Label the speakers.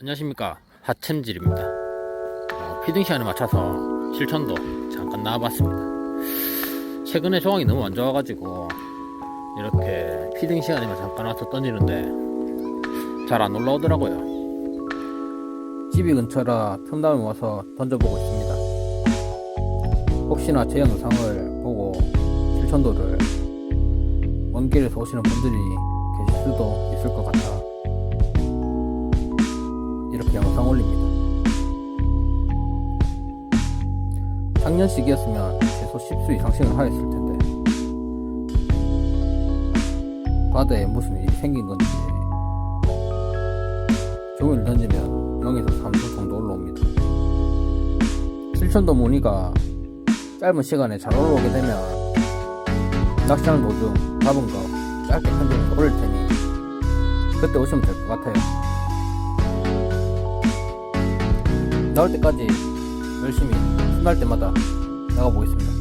Speaker 1: 안녕하십니까. 하챔질입니다. 어, 피딩 시간에 맞춰서 실천도 잠깐 나와봤습니다. 최근에 조항이 너무 안 좋아가지고 이렇게 피딩 시간에만 잠깐 와서 던지는데 잘 안 올라오더라고요. 집이 근처라 틈나면 와서 던져보고 있습니다. 혹시나 제 영상을 보고 실천도를 먼 길에서 오시는 분들이 계실 수도 있을 이렇게 영상 올립니다. 작년 시기였으면 최소 10수 이상씩은 하였을 텐데 바다에 무슨 일이 생긴 건지 종일 던지면 0에서 3수 정도 올라옵니다. 실천도 무늬가 짧은 시간에 잘 올라오게 되면 낚시하는 도중 잡은 거 짧게 편집해서 올릴 테니 그때 오시면 될 것 같아요. 나올 때까지 열심히 순날 때마다 나가보겠습니다.